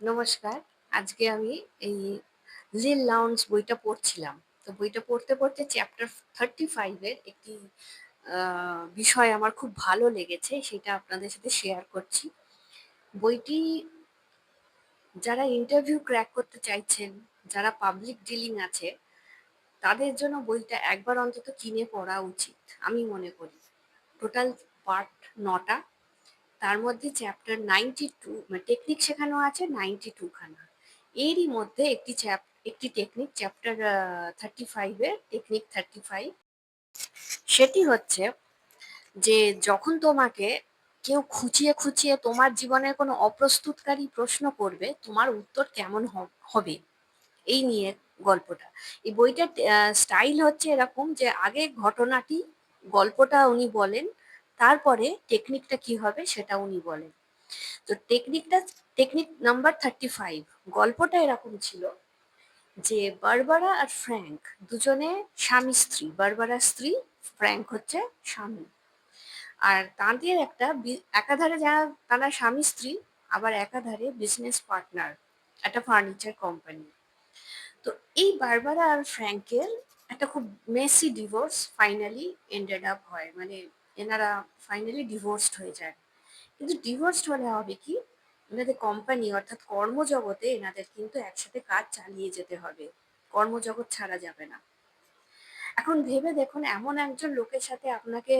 নমস্কার। আজকে আমি এই লিল লাউন্স বইটা পড়ছিলাম। তো বইটা পড়তে পড়তে চ্যাপ্টার থার্টি ফাইভের একটি বিষয় আমার খুব ভালো লেগেছে, সেটা আপনাদের সাথে শেয়ার করছি। বইটি যারা ইন্টারভিউ ক্র্যাক করতে চাইছেন, যারা পাবলিক ডিলিং আছে, তাদের জন্য বইটা একবার অন্তত কিনে পড়া উচিত, আমি মনে করি। টোটাল পার্ট নটা। তার মধ্যে চ্যাপ্টার নাইনটি টু মানে টেকনিক শেখানো আছে নাইনটি টু খানা। এরই মধ্যে একটি চ্যাপ একটি টেকনিক চ্যাপ্টার থার্টি ফাইভের টেকনিক থার্টি ফাইভ সেটি হচ্ছে যে যখন তোমাকে কেউ খুঁচিয়ে খুঁচিয়ে তোমার জীবনের কোনো অপ্রস্তুতকারী প্রশ্ন করবে, তোমার উত্তর কেমন হবে? এই নিয়ে গল্পটা। এই বইটার স্টাইল হচ্ছে এরকম যে আগে ঘটনাটি গল্পটা উনি বলেন তারপরে টেকনিকটা কি হবে সেটা উনি বলেন। তো টেকনিকটা টেকনিক নাম্বার থার্টি ফাইভ গল্পটা এরকম ছিল যে বারবারা আর ফ্র্যাঙ্ক দুজনে স্বামী স্ত্রী বারবারা স্ত্রী, ফ্র্যাঙ্ক হচ্ছে স্বামী। আর তাঁদের একটা একাধারে যারা, তারা স্বামী স্ত্রী, আবার একাধারে বিজনেস পার্টনার একটা ফার্নিচার কোম্পানি তো এই বারবারা আর ফ্র্যাঙ্কের একটা খুব messy divorce finally ended up হয়। মানে এনারা ফাইনালি ডিভোর্সড হয়ে যায় কিন্তু ডিভোর্সড হলে হবে কি? এনাদের কোম্পানি অর্থাৎ কর্মজগতে এনাদের কিন্তু একসাথে কাজ চালিয়ে যেতে হবে। কর্মজগৎ ছাড়া যাবে না। এখন ভেবে দেখুন, এমন একজন লোকের সাথে আপনাকে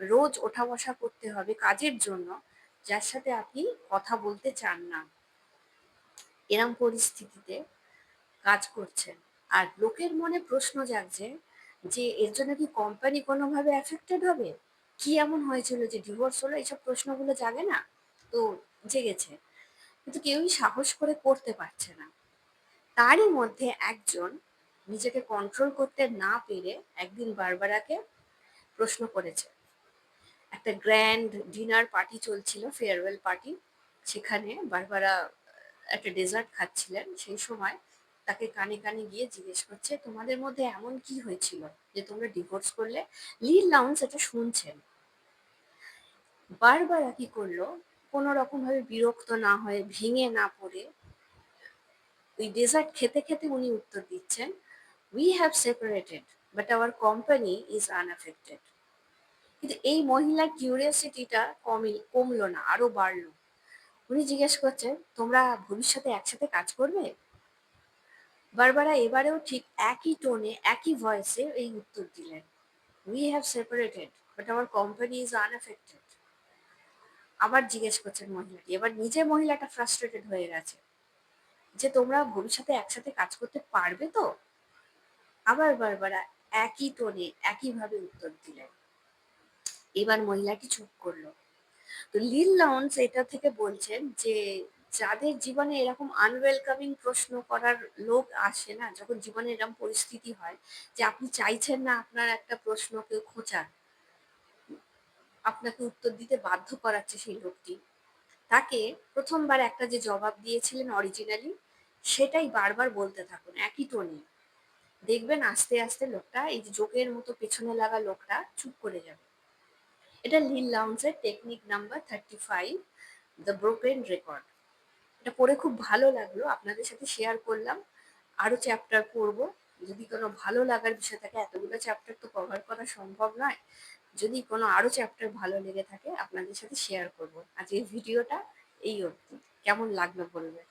রোজ ওঠা বসা করতে হবে কাজের জন্য, যার সাথে আপনি কথা বলতে চান না। এরম পরিস্থিতিতে কাজ করছেন। আর লোকের মনে প্রশ্ন জাগছে যে, এর জন্য কি কোম্পানি কোনোভাবে এফেক্টেড হবে? কি এমন হয়েছিল যে ডিভোর্স হলো? এইসব প্রশ্নগুলো জাগে না? তো জেগেছে। কিন্তু কেউই সাহস করে করতে পারছে না। তারই মধ্যে একজন নিজেকে কন্ট্রোল করতে না পেরে একদিন বারবারাকে প্রশ্ন করেছে। একটা গ্র্যান্ড ডিনার পার্টি চলছিল ফেয়ারওয়েল পার্টি সেখানে বারবারা একটা ডেজার্ট খাচ্ছিলেন। সেই সময় তাকে কানে কানে গিয়ে জিজ্ঞেস করছে, তোমাদের মধ্যে এমন কি হয়েছিল যে তোমরা ডিভোর্স করলে? লিল লাউন্স এটা শুনছেন। বারবারা কি করল, কোনো রকম ভাবে বিরক্ত না হয়ে, ভেঙে না পড়ে। ওই ডেজার্ট খেতে খেতে উনি উত্তর দিচ্ছেন we have separated but our company is unaffected কিন্তু এই মহিলার কিউরিয়াসিটিটা কমই কমলো না, আরও বাড়লো। উনি জিজ্ঞেস করছেন তোমরা ভবিষ্যতে একসাথে কাজ করবে? বারবারা এবারেও ঠিক একই টোনে একই ভয়েসে এই উত্তর দিলেন। We have separated but our company is unaffected আবার জিজ্ঞেস করছেন মহিলাটি। এবার নিজে মহিলাটা ফ্রাস্ট্রেটেড হয়ে গেছে। যে তোমরা ভবিষ্যতে একসাথে কাজ করতে পারবে তো? আবার বারবারা একই টোনে একইভাবে উত্তর দিলেন। এবার মহিলাটি চুপ করল। তো লিল লাউন্স এটা থেকে বলছেন যে যাদের জীবনে এরকম আনওয়েলকামিং প্রশ্ন করার লোক আসে না, যখন জীবনে এরকম পরিস্থিতি হয় যে আপনি চাইছেন না আপনার একটা প্রশ্ন কেউ খোঁচার, আপনাকে উত্তর দিতে বাধ্য করাচ্ছে সেই লোকটি, তাকে প্রথমবার একটা যে জবাব দিয়েছিলেন অরিজিনালি সেটাই বারবার বলতে থাকুন, একই টোনে। দেখবেন আস্তে আস্তে লোকটা, এই যে জোকের মতো পেছনে লাগা লোকটা চুপ করে যাবে। এটা Lil লাউন্সের technique number thirty five the broken record এটা পড়ে খুব ভালো লাগল। আপনাদের সাথে শেয়ার করলাম। আরও চ্যাপ্টার পড়ব। যদি কোনো ভালো লাগার বিষয় থাকে, এতগুলো চ্যাপ্টার তো কভার করা সম্ভব নয়। যদি কোনো আরও চ্যাপ্টার ভালো লেগে থাকে, আপনাদের সাথে শেয়ার করব। এই ভিডিওটা এই অবধি। কেমন লাগল বলবেন?